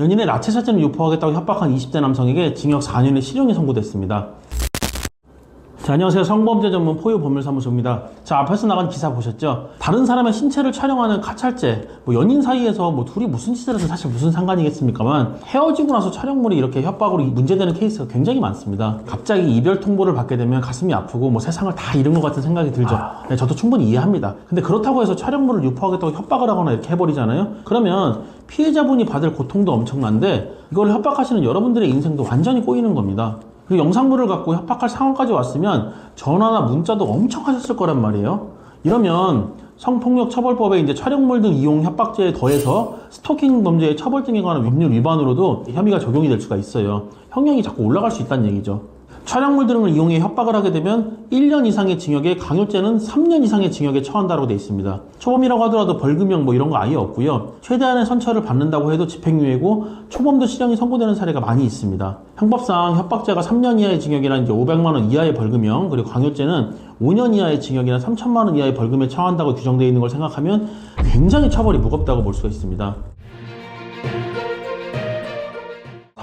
연인의 나체 사진을 유포하겠다고 협박한 20대 남성에게 징역 4년의 실형이 선고됐습니다. 자, 안녕하세요. 성범죄 전문 포유 법률사무소입니다. 자, 앞에서 나간 기사 보셨죠? 다른 사람의 신체를 촬영하는 카찰죄, 뭐 연인 사이에서 뭐 둘이 무슨 짓을 해서 사실 무슨 상관이겠습니까만 헤어지고 나서 촬영물이 이렇게 협박으로 문제되는 케이스가 굉장히 많습니다. 갑자기 이별 통보를 받게 되면 가슴이 아프고 뭐 세상을 다 잃은 것 같은 생각이 들죠. 네, 저도 충분히 이해합니다. 근데 그렇다고 해서 촬영물을 유포하겠다고 협박을 하거나 이렇게 해버리잖아요? 그러면 피해자분이 받을 고통도 엄청난데 이걸 협박하시는 여러분들의 인생도 완전히 꼬이는 겁니다. 그 영상물을 갖고 협박할 상황까지 왔으면 전화나 문자도 엄청 하셨을 거란 말이에요. 이러면 성폭력 처벌법에 이제 촬영물 등 이용 협박죄에 더해서 스토킹 범죄의 처벌 등에 관한 법률 위반으로도 혐의가 적용이 될 수가 있어요. 형량이 자꾸 올라갈 수 있다는 얘기죠. 촬영물 등을 이용해 협박을 하게 되면 1년 이상의 징역에 강요죄는 3년 이상의 징역에 처한다고 되어 있습니다. 초범이라고 하더라도 벌금형 뭐 이런 거 아예 없고요. 최대한의 선처를 받는다고 해도 집행유예고 초범도 실형이 선고되는 사례가 많이 있습니다. 형법상 협박죄가 3년 이하의 징역이나 이제 500만 원 이하의 벌금형 그리고 강요죄는 5년 이하의 징역이나 3천만 원 이하의 벌금에 처한다고 규정되어 있는 걸 생각하면 굉장히 처벌이 무겁다고 볼 수가 있습니다.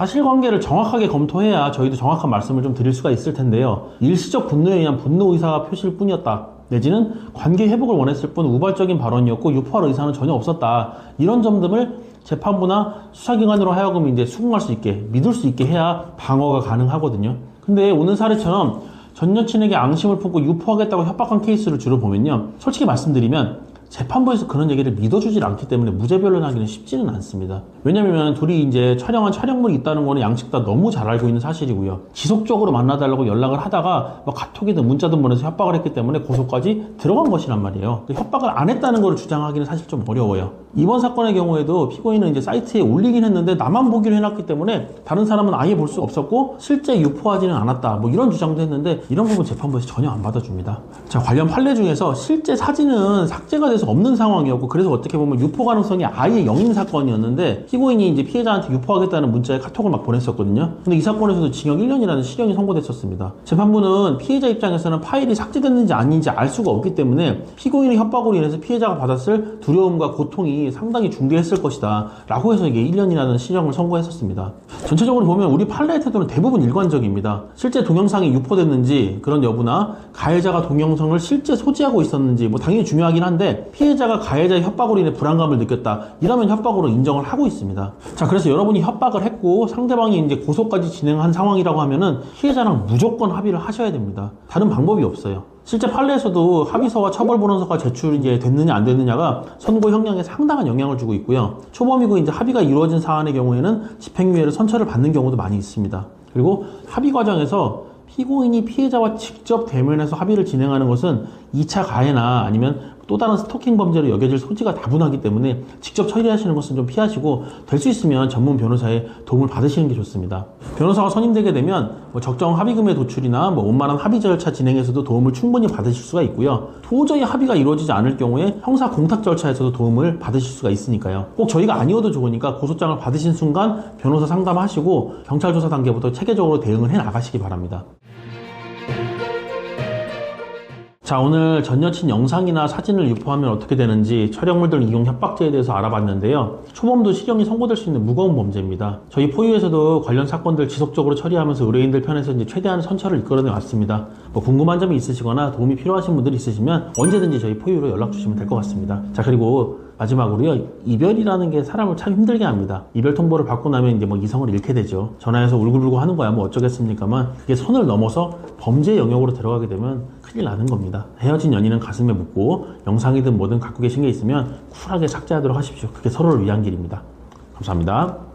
사실관계를 정확하게 검토해야 저희도 정확한 말씀을 좀 드릴 수가 있을 텐데요. 일시적 분노에 의한 분노 의사가 표시일 뿐이었다. 내지는 관계 회복을 원했을 뿐 우발적인 발언이었고 유포할 의사는 전혀 없었다. 이런 점들을 재판부나 수사기관으로 하여금 이제 수긍할 수 있게 믿을 수 있게 해야 방어가 가능하거든요. 근데 오늘 사례처럼 전 여친에게 앙심을 품고 유포하겠다고 협박한 케이스를 주로 보면요. 솔직히 말씀드리면 재판부에서 그런 얘기를 믿어주질 않기 때문에 무죄 변론하기는 쉽지는 않습니다. 왜냐면 둘이 이제 촬영한 촬영물이 있다는 거는 양측 다 너무 잘 알고 있는 사실이고요. 지속적으로 만나달라고 연락을 하다가 뭐 카톡이든 문자든 보내서 협박을 했기 때문에 고소까지 들어간 것이란 말이에요. 그 협박을 안 했다는 걸 주장하기는 사실 좀 어려워요. 이번 사건의 경우에도 피고인은 이제 사이트에 올리긴 했는데 나만 보기로 해놨기 때문에 다른 사람은 아예 볼 수 없었고 실제 유포하지는 않았다. 뭐 이런 주장도 했는데 이런 부분 재판부에서 전혀 안 받아줍니다. 자 관련 판례 중에서 실제 사진은 삭제가 돼서 없는 상황이었고 그래서 어떻게 보면 유포 가능성이 아예 영인 사건이었는데 피고인이 이제 피해자한테 유포하겠다는 문자에 카톡을 막 보냈었거든요. 근데 이 사건에서도 징역 1년이라는 실형이 선고됐었습니다. 재판부는 피해자 입장에서는 파일이 삭제됐는지 아닌지 알 수가 없기 때문에 피고인의 협박으로 인해서 피해자가 받았을 두려움과 고통이 상당히 중대했을 것이다. 라고 해서 이게 1년이라는 실형을 선고했었습니다. 전체적으로 보면 우리 판례의 태도는 대부분 일관적입니다. 실제 동영상이 유포됐는지 그런 여부나 가해자가 동영상을 실제 소지하고 있었는지 뭐 당연히 중요하긴 한데 피해자가 가해자의 협박으로 인해 불안감을 느꼈다. 이러면 협박으로 인정을 하고 있습니다. 자, 그래서 여러분이 협박을 했고 상대방이 이제 고소까지 진행한 상황이라고 하면은 피해자랑 무조건 합의를 하셔야 됩니다. 다른 방법이 없어요. 실제 판례에서도 합의서와 처벌본원서가 제출이 됐느냐 안 됐느냐가 선고 형량에 상당한 영향을 주고 있고요. 초범이고 이제 합의가 이루어진 사안의 경우에는 집행유예를 선처를 받는 경우도 많이 있습니다. 그리고 합의 과정에서 피고인이 피해자와 직접 대면해서 합의를 진행하는 것은 2차 가해나 아니면 또 다른 스토킹 범죄로 여겨질 소지가 다분하기 때문에 직접 처리하시는 것은 좀 피하시고 될 수 있으면 전문 변호사의 도움을 받으시는 게 좋습니다. 변호사가 선임되게 되면 뭐 적정 합의금의 도출이나 뭐 원만한 합의 절차 진행에서도 도움을 충분히 받으실 수가 있고요. 도저히 합의가 이루어지지 않을 경우에 형사 공탁 절차에서도 도움을 받으실 수가 있으니까요. 꼭 저희가 아니어도 좋으니까 고소장을 받으신 순간 변호사 상담하시고 경찰 조사 단계부터 체계적으로 대응을 해 나가시기 바랍니다. 자 오늘 전 여친 영상이나 사진을 유포하면 어떻게 되는지 촬영물들 이용 협박죄에 대해서 알아봤는데요. 초범도 실형이 선고될 수 있는 무거운 범죄입니다. 저희 포유에서도 관련 사건들 지속적으로 처리하면서 의뢰인들 편에서 이제 최대한 선처를 이끌어내 왔습니다. 뭐 궁금한 점이 있으시거나 도움이 필요하신 분들이 있으시면 언제든지 저희 포유로 연락 주시면 될 것 같습니다. 자 그리고 마지막으로요 이별이라는 게 사람을 참 힘들게 합니다 이별 통보를 받고 나면 이제 뭐 이성을 잃게 되죠 전화해서 울고불고 하는 거야 뭐 어쩌겠습니까만 그게 선을 넘어서 범죄 영역으로 들어가게 되면 큰일 나는 겁니다. 헤어진 연인은 가슴에 묻고 영상이든 뭐든 갖고 계신 게 있으면 쿨하게 삭제하도록 하십시오. 그게 서로를 위한 길입니다. 감사합니다